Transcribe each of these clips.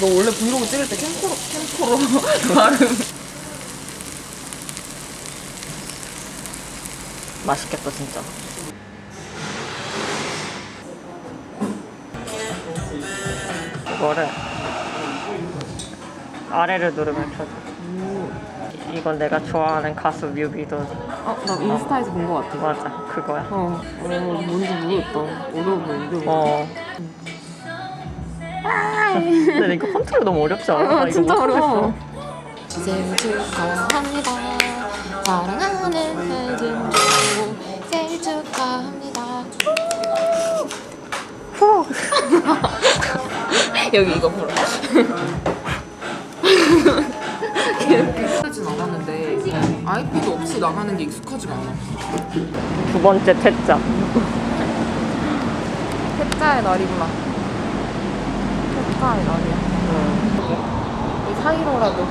너 원래 브이로그 찍을 때 캠코로 캠코로 나름 맛있겠다 진짜. 이거를 아래를 누르면 켜져. 이건 내가 좋아하는 가수 뮤비도 어 나 인스타에서 본거 같아 맞아 그거야. 어, 어 뭔지 모르겠다 어려워 보이는데 어. 근데 이거 컨트롤 너무 어렵지 않아? 어, 이거 진짜 못하겠어. 어려워. 생일 축하합니다. 사랑하는 혜진주 생일 축하합니다. 여기 이거 보라 익숙하진 않았는데 아이피도 없이 나가는 게 익숙하지가 않아 두 번째 퇴짜. 태자의 날이구나 태자의 날이야 이 사이로라도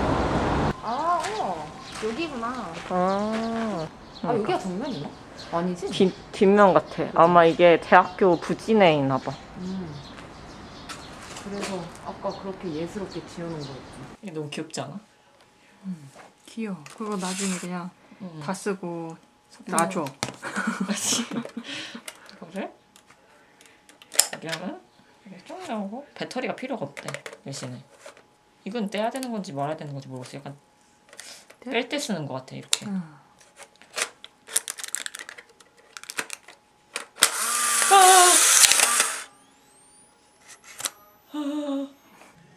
아 어. 여기구나 아. 아 여기가 정면이야? 아니지? 뒷, 뒷면 같아. 아마 이게 대학교 부진에 있나 봐. 음. 그래서 아까 그렇게 예스럽게 지어놓은 거였지 이게 너무 귀엽지 않아? 귀여워. 그거 나중에 그냥 응. 다 쓰고 놔줘. 이거를 여기 하면 이게 쭉 나오고? 배터리가 필요가 없대 대신에. 이건 떼야 되는 건지 말아야 되는 건지 모르겠어. 약간 뺄때 쓰는 것 같아 이렇게. 응.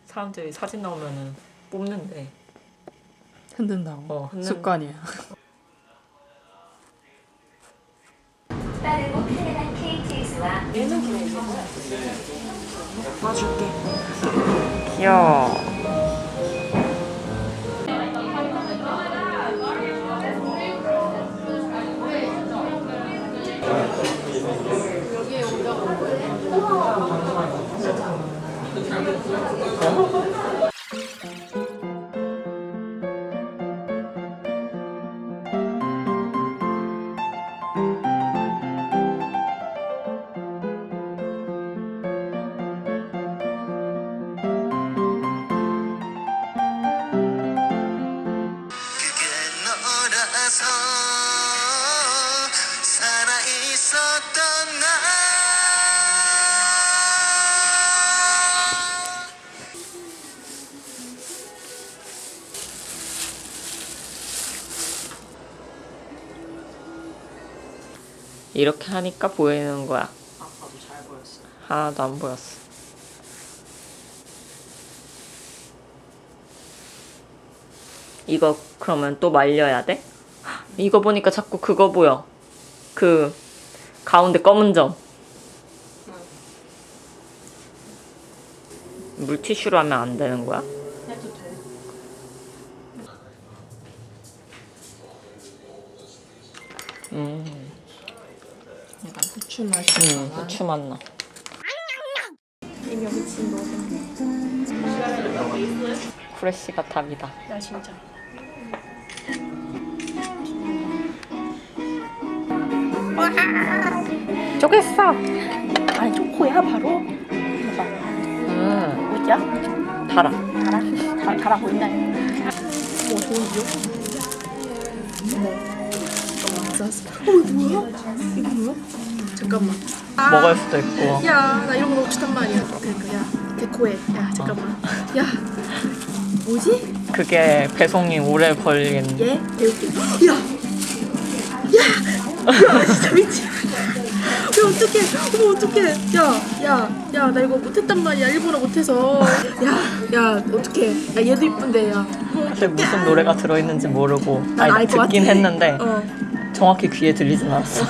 사람들이 사진 나오면은 뽑는데. 흔든다고. 어, 흔드는 습관이야. 귀여워 이렇게 하니까 보이는 거야. 아까도 잘 보였어 하나도 안 보였어. 이거 그러면 또 말려야 돼? 이거 보니까 자꾸 그거 보여. 그 가운데 검은 점. 물티슈로 하면 안 되는 거야? 음, 후추 맛이. 음, 후추 맛 나. 프레쉬가 답이다. 나 진짜. 쪼갰어. 아니 초코야 바로. 음, 뭐야? 달아. 달아? 달, 달아 보인다요. 뭐 좋은데요? 어 뭐야? 이거 뭐야? 잠깐만. 먹을 수도 있고. 야, 나 이런 거 먹고 싶단 말이야. 그러니까 야, 데코해. 야, 잠깐만. 야, 뭐지? 그게 배송이 오래 걸리겠네. 얘 배울게. 야, 야, 야, 진짜 미치. 야, 어떡해. 어머, 어떡해. 야, 야, 야, 나 이거 못했단 말이야. 일본어 못해서. 야, 야, 어떡해. 야, 얘도 이쁜데, 야. 근데 무슨 노래가 들어있는지 모르고 난 아니 알것 듣긴 같아. 했는데 어. 정확히 귀에 들리진 않았어.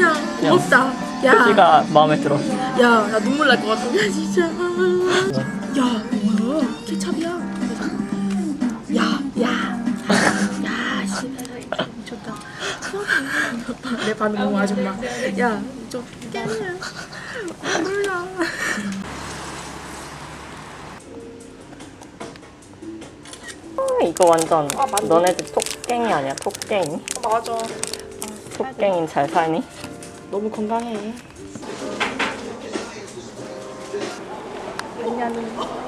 야, 고맙다. 야, 표지가 마음에 들어. 야, 나 눈물 날 것 같아. 야, 진짜. 야, 뭐야? 케찹이야. 야, 야. 야, 씨. 미쳤다. 내 반응 너무 아줌마. 야, 좀 깨냐. 몰라. 아, 이거 완전 너네들 톡갱이 아니야? 톡갱이? 맞아. 톡갱인 잘 사니? 너무 건강해. 안녕.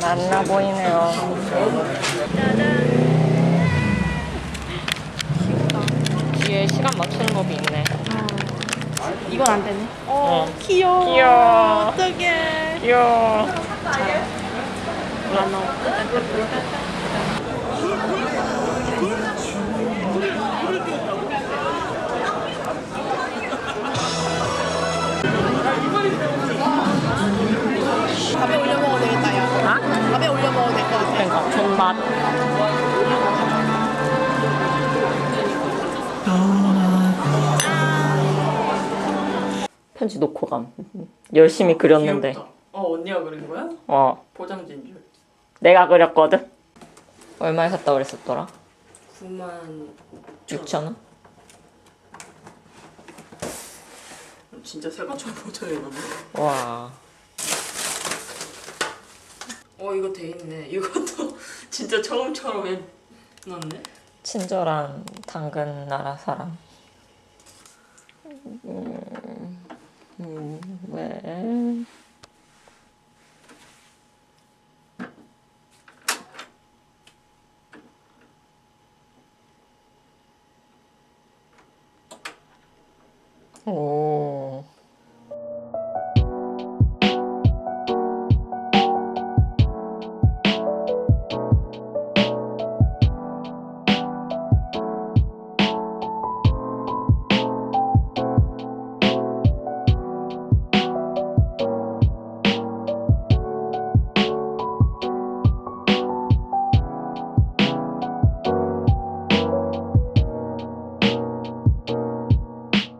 만나 보이네요. 뒤에 시간 맞추는 법이 있네. 이건 안 되네. 어. 귀여워. 귀여워. 어떡해. 귀여워. 안 나와. 맛. 편지 놓고 감. 열심히 그렸는데. 어 언니가 그린 거야? 어. 포장지인 줄. 내가 그렸거든. 얼마에 샀다 그랬었더라? 9만 6천 원? 진짜 새것처럼 포장해놨네. 와. 어 이거 돼 있네. 이것도 진짜 처음처럼 해놨네. 친절한 당근 나라 사람. 음, 음, 왜? 오.